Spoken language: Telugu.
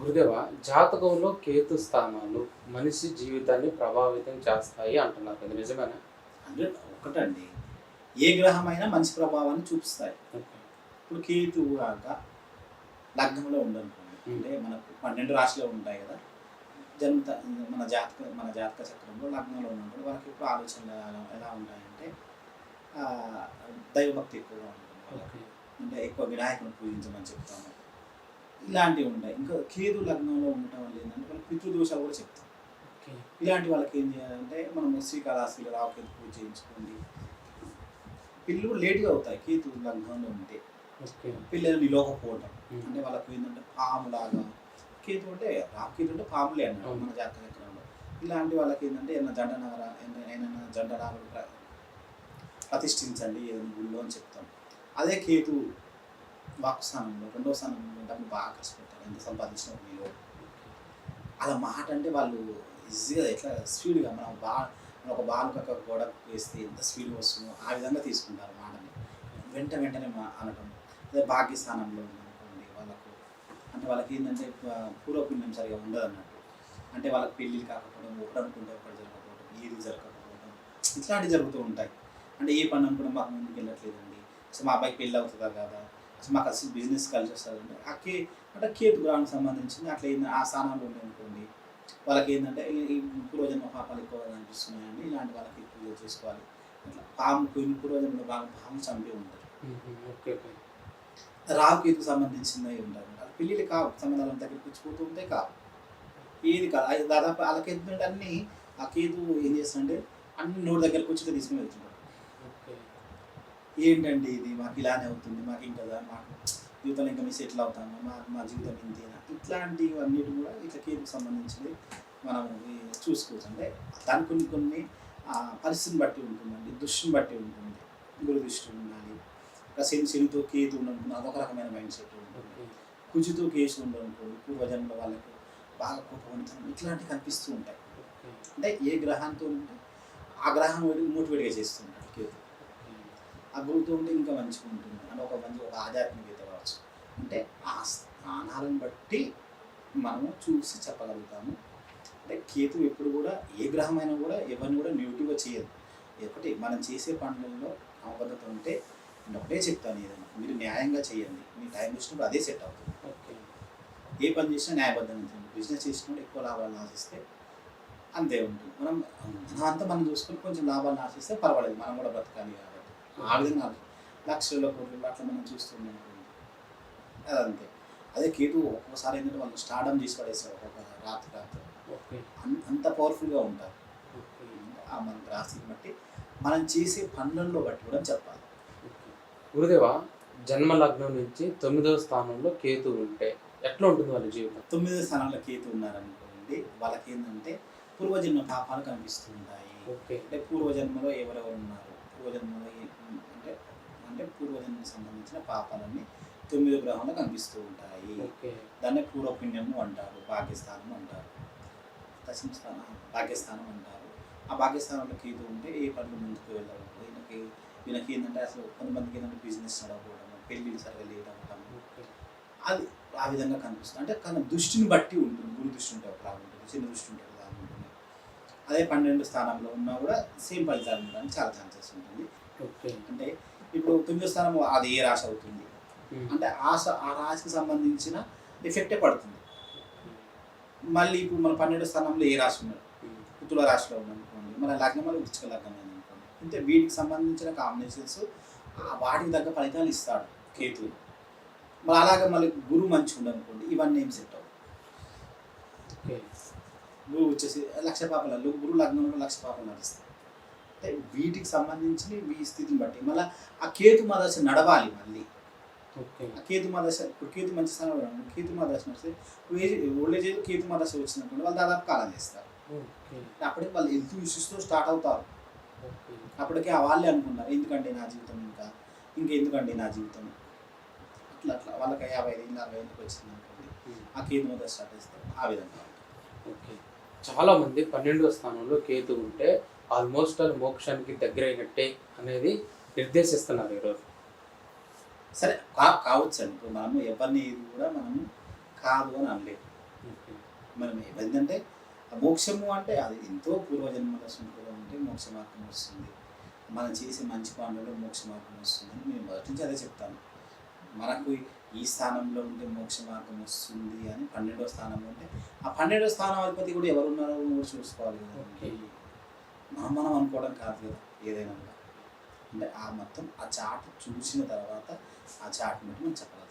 గురుదేవ జాతకంలో కేతు స్థానాలు మనిషి జీవితాన్ని ప్రభావితం చేస్తాయి అంటున్నారు అది నిజమేనా? అంటే ఒకటండి ఏ గ్రహమైనా మంచి ప్రభావాన్ని చూపిస్తాయి. ఇప్పుడు కేతువు కాక లగ్నంలో ఉండనుకోండి అంటే మనకు పన్నెండు రాశిలో ఉంటాయి కదా జన్మ మన జాతక మన జాతక చక్రంలో లగ్నంలో ఉన్నప్పుడు వాళ్ళకి ఇప్పుడు ఆలోచనలు ఎలా ఉంటాయంటే దైవభక్తి ఎక్కువగా ఉంటుంది. అంటే ఎక్కువ వినాయకుని పూజించమని చెప్తాము. ఇలాంటివి ఉంటాయి ఇంకా కేతు లగ్నంలో ఉండటం వల్ల ఏంటంటే వాళ్ళకి పితృదోషాలు కూడా చెప్తాం. ఇలాంటి వాళ్ళకి ఏం చేయాలంటే మనం శ్రీకాళహస్తిలో రావుకేతు పూజ చేయించుకోండి పిల్లలు లేట్గా అవుతాయి కేతు లగ్నంలో ఉంటే. పిల్లలు నిలోకపోవటం ఉమ్. అంటే వాళ్ళకి ఏంటంటే పాములాగా కేతు అంటే రావుకేతు అంటే పాములే అవును. మన జాతక చక్రంలో ఇలాంటి వాళ్ళకి ఏంటంటే ఏదైనా జంట నగర ఏదైనా జంట ప్రతిష్ఠించండి ఏదైనా గుళ్ళో అని చెప్తాం అదే కేతు వాక్ స్థానంలో రెండో స్థానంలో డబ్బు బాగా కష్టపెట్టారు ఎంత సంపాదించిన మీరు అలా మాట అంటే వాళ్ళు ఈజీగా ఎట్లా స్పీడ్గా మనం బా మనం ఒక బాల్ ఒక గోడ వేస్తే ఎంత స్పీడ్ వస్తుందో ఆ విధంగా తీసుకుంటారు మాటని. వెంట వెంటనే అనటం అదే భాగ్యస్థానంలో ఉందనుకోండి వాళ్ళకు. అంటే వాళ్ళకి ఏంటంటే పూర్వపుణ్యం సరిగా ఉండదు అన్నట్టు అంటే వాళ్ళకి పెళ్ళిళ్ళు కాకపోవడం ఒకటి అనుకుంటే ఒకటి జరగకపోవడం ఏది జరగకపోవడం ఇట్లాంటివి జరుగుతూ ఉంటాయి. అంటే ఏ పని అనుకున్నా మాకు ముందుకు వెళ్ళట్లేదండి అసలు మా అబ్బాయికి పెళ్ళి అవుతుందా కదా? మాకు అసలు బిజినెస్ కలిసి వస్తుంది అంటే ఆ కే అంటే కేతు గ్రహానికి సంబంధించింది అట్లా ఏంది ఆ స్థానాలు ఉన్నాయి అనుకోండి వాళ్ళకి ఏంటంటే ఈ- పూర్వజన్మ పాపాలు ఎక్కువగా కనిపిస్తున్నాయండి ఇలాంటి వాళ్ళకి పూజ చేసుకోవాలి అట్లా పాము కొన్ని పూర్వజన్మలో బాగా పాము చంపి ఉంటారు. రావుకేతుకు సంబంధించినవి ఉంటారు పెళ్ళిళ్ళు కావు సంబంధాలు దగ్గరికి వచ్చిపోతూ ఉంటాయి కావు ఏది కాదు అది దాదాపు వాళ్ళకి ఏంటంటే అన్ని ఆ కేతు ఏం చేస్తుందంటే అన్ని నోటి దగ్గరకు వచ్చి తీసుకుని వెళ్తున్నాడు ఓకే. ఏంటండి ఇది? మాకు ఇలానే అవుతుంది మాకు ఇంకా మాకు జీవితంలో ఇంకా మిస్ ఎట్లా అవుతాము? మా మా జీవితం ఇంతేనా ఇట్లాంటివన్నిటి కూడా ఇట్లా కేతుకు సంబంధించినవి మనం చూసుకోవచ్చు అంటే దాని కొన్ని కొన్ని పరిస్థితిని బట్టి ఉంటుందండి దృష్టిని బట్టి ఉంటుంది. గురు దృష్టి ఉండాలి. ఇంకా శని శనితో కేతు ఉండనుకున్న అదొక రకమైన మైండ్ సెట్ ఉంటుంది. కుజితో కేసు ఉండనుకోండి పూర్వజన్మల వాళ్ళకు బాగా కోపవంతం ఇట్లాంటివి కనిపిస్తూ ఉంటాయి. అంటే ఏ గ్రహంతో ఉంటే ఆ గ్రహం మోటివేట్గా చేస్తుంటాడు. కేతు ఆ గురువుతో ఉంటే ఇంకా మంచిగా ఉంటుంది అంటే ఒక మంచి ఒక ఆధ్యాత్మికత కావచ్చు. అంటే ఆ స్థానాలను బట్టి మనము చూసి చెప్పగలుగుతాము. అంటే కేతు ఎప్పుడు కూడా ఏ గ్రహమైనా కూడా ఎవరిని కూడా నెగిటివ్గా చేయదు. ఒకటి మనం చేసే పనులలో అవబద్ధత ఉంటే నేను ఒకటే చెప్తాను ఏదైనా. మీరు న్యాయంగా చేయండి. మీ టైం వచ్చినప్పుడు అదే సెట్ అవుతుంది. ఓకే. ఏ పని చేసినా న్యాయబద్ధంగా చేయండి బిజినెస్ చేసినప్పుడు ఎక్కువ లాభాలను ఆశిస్తే అంతే ఉంటుంది. మనం అంతా మనం చూసుకొని కొంచెం లాభాలను ఆశిస్తే పర్వాలేదు. మనం కూడా బ్రతకాలి ఆ విధంగా లక్షల కోట్లు అట్లా మనం చూస్తున్నాం. అదంతే. అదే కేతు ఒక్కోసారి ఏంటంటే వాళ్ళు స్టార్డమ్ చేసి పడేస్తారు ఒక్కొక్క రాత్రి రాత్రి. అంత పవర్ఫుల్గా ఉంటారు. ఆ మన రాశిని బట్టి మనం చేసే పనులలో బట్టి కూడా చెప్పాలి. గురుదేవ జన్మ లగ్నం నుంచి తొమ్మిదవ స్థానంలో కేతు ఉంటే ఎట్లా ఉంటుంది వాళ్ళ జీవితం? తొమ్మిదో స్థానంలో కేతు ఉన్నారనుకోండి వాళ్ళకి ఏంటంటే పూర్వజన్మ పాపాలు కనిపిస్తూ ఉంటాయి. ఓకే. అంటే పూర్వజన్మలో ఎవరెవరు ఉన్నారు? పూర్వజన్మలో అంటే అంటే పూర్వజన్మకు సంబంధించిన పాపాలన్నీ తొమ్మిది గ్రహంలో కనిపిస్తూ ఉంటాయి. దాన్నే పూర్వపుణ్యము అంటారు భాగ్యస్థానం అంటారు దశమ స్థానం భాగ్యస్థానం అంటారు. ఆ భాగ్యస్థానంలో కేతు ఉంటే ఏ పనులు ముందుకు వెళ్ళవు ఈయనకి ఈయనకి ఏంటంటే అసలు కొంతమందికి ఏంటంటే బిజినెస్ నడవడం పెళ్ళిళ్ళు సరిగా ఓకే. అది ఆ విధంగా కనిపిస్తుంది. అంటే కానీ దృష్టిని బట్టి ఉంటుంది. గురు దృష్టి ఉంటే ఒకలా ఉంటుంది చిన్న దృష్టి ఉంటుంది అదే పన్నెండు స్థానంలో ఉన్నా కూడా సేమ్ ఫలితాలు ఉండడానికి చాలా ఛాన్సెస్ ఉంటుంది. అంటే ఇప్పుడు తొమ్మిదో స్థానం అది ఏ రాశి అవుతుంది. అంటే ఆ స- ఆ రాశికి సంబంధించిన ఎఫెక్టే పడుతుంది. మళ్ళీ ఇప్పుడు మన పన్నెండు స్థానంలో ఏ రాశి ఉన్నాడు ఉమ్. తుల రాశిలో ఉందనుకోండి మన లగ్నం వల్ల వృచ్చిక లగ్నం అనుకోండి. అంటే వీటికి సంబంధించిన కాంబినేషన్స్ వాటికి తగ్గ ఫలితాలు ఇస్తాడు కేతువు. మరి అలాగే మళ్ళీ గురువు మంచిగా ఉండనుకోండి ఇవన్నీ ఏం సెట్ ఓకే. గురువు వచ్చేసి లక్ష పాపలలో గురువు లగ్నంలో లక్ష పాపలు నడుస్తాయి అంటే వీటికి సంబంధించిన ఈ స్థితిని బట్టి మళ్ళీ ఆ కేతు మదశ నడవాలి మళ్ళీ. ఓకే. ఆ కేతు మదశ ఇప్పుడు కేతు మంచి ఉన్నాడు. కేతు మదశ నడిస్తే ఓల్డేజ్ ఏజ్ కేతు మదశ వచ్చినప్పుడు వాళ్ళు దాదాపు కాలం చేస్తారు. అప్పటికి వాళ్ళు హెల్త్ ఇష్యూస్తో స్టార్ట్ అవుతారు. అప్పటికే ఆ వాళ్ళే అనుకున్నారు ఎందుకంటే నా జీవితం ఇంకా ఇంకెందుకండి నా జీవితం? అట్లా అట్లా వాళ్ళకి యాభై ఐదు అరవై ఐదుకి వచ్చింది అనుకోండి. ఆ కేతు మదశ స్టార్ట్ చేస్తే ఆ విధంగా. ఓకే. చాలా మంది పన్నెండవ స్థానంలో కేతు ఉంటే ఆల్మోస్ట్ ఆల్ మోక్షానికి దగ్గర అయినట్టే అనేది నిర్దేశిస్తున్నారు ఈరోజు. సరే కా కావచ్చు అండి ఇప్పుడు మనము ఎవరిని ఇది కూడా మనము కాదు అని అనలేము. ఓకే. మనం ఏంటంటే ఆ మోక్షము అంటే అది ఎంతో పూర్వజన్మల సుంకలో ఉంటే మోక్ష మార్గం వస్తుంది. మనం చేసే మంచి పనులలో మోక్ష మార్గం వస్తుందని నేను మొదటి నుంచి అదే చెప్తాను మనకు ఈ స్థానంలో ఉంటే మోక్ష మార్గం వస్తుంది అని పన్నెండో స్థానంలో ఉంటే ఆ పన్నెండో స్థానం అధిపతి కూడా ఎవరు ఉన్నారో కూడా చూసుకోవాలి కదా. మనం మనం అనుకోవడం కాదు కదా ఏదైనా కూడా. అంటే ఆ మొత్తం ఆ చాట్ చూసిన తర్వాత ఆ చాట్ బట్టి మనం చెప్పగలం